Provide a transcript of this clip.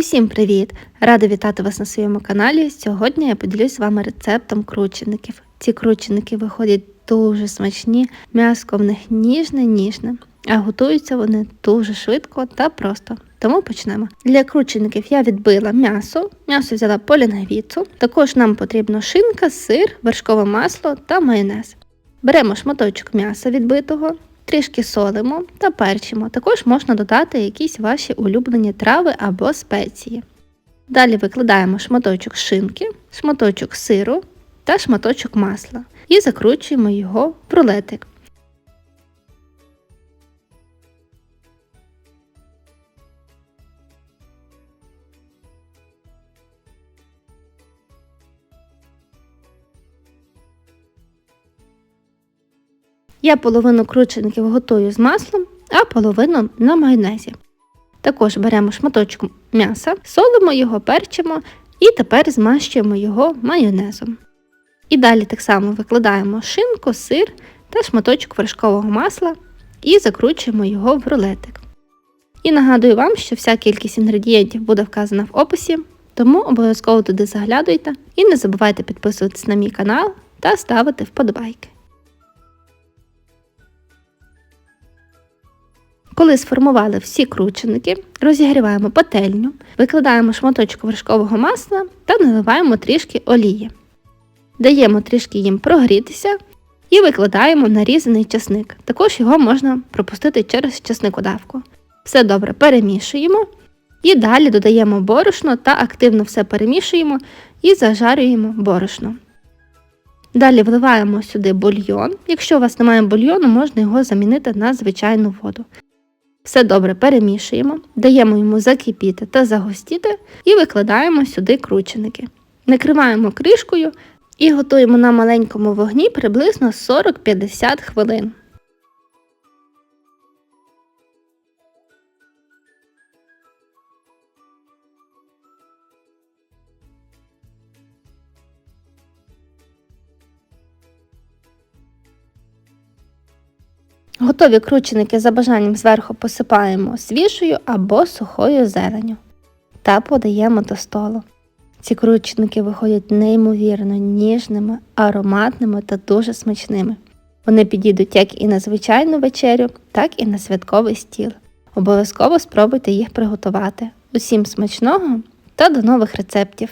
Усім привіт! Рада вітати вас на своєму каналі. Сьогодні я поділюсь з вами рецептом кручеників. Ці крученики виходять дуже смачні, м'яско в них ніжне-ніжне, а готуються вони дуже швидко та просто. Тому почнемо. Для кручеників я відбила м'ясо, м'ясо взяла полінгвіцу. Також нам потрібно шинка, сир, вершкове масло та майонез. Беремо шматочок м'яса відбитого, трішки солимо та перчимо. Також можна додати якісь ваші улюблені трави або спеції. Далі викладаємо шматочок шинки, шматочок сиру та шматочок масла і закручуємо його в рулетик. Я половину кручеників готую з маслом, а половину на майонезі. Також беремо шматочок м'яса, солимо його, перчимо і тепер змащуємо його майонезом. І далі так само викладаємо шинку, сир та шматочок вершкового масла і закручуємо його в рулетик. І нагадую вам, що вся кількість інгредієнтів буде вказана в описі, тому обов'язково туди заглядуйте і не забувайте підписуватись на мій канал та ставити вподобайки. Коли сформували всі крученики, розігріваємо пательню, викладаємо шматочок вершкового масла та наливаємо трішки олії. Даємо трішки їм прогрітися і викладаємо нарізаний часник. Також його можна пропустити через часникодавку. Все добре перемішуємо і далі додаємо борошно та активно все перемішуємо і зажарюємо борошно. Далі вливаємо сюди бульйон. Якщо у вас немає бульйону, можна його замінити на звичайну воду. Все добре перемішуємо, даємо йому закипіти та загустіти і викладаємо сюди крученики. Накриваємо кришкою і готуємо на маленькому вогні приблизно 40-50 хвилин. Готові крученики за бажанням зверху посипаємо свіжою або сухою зеленю та подаємо до столу. Ці крученики виходять неймовірно ніжними, ароматними та дуже смачними. Вони підійдуть як і на звичайну вечерю, так і на святковий стіл. Обов'язково спробуйте їх приготувати. Усім смачного та до нових рецептів!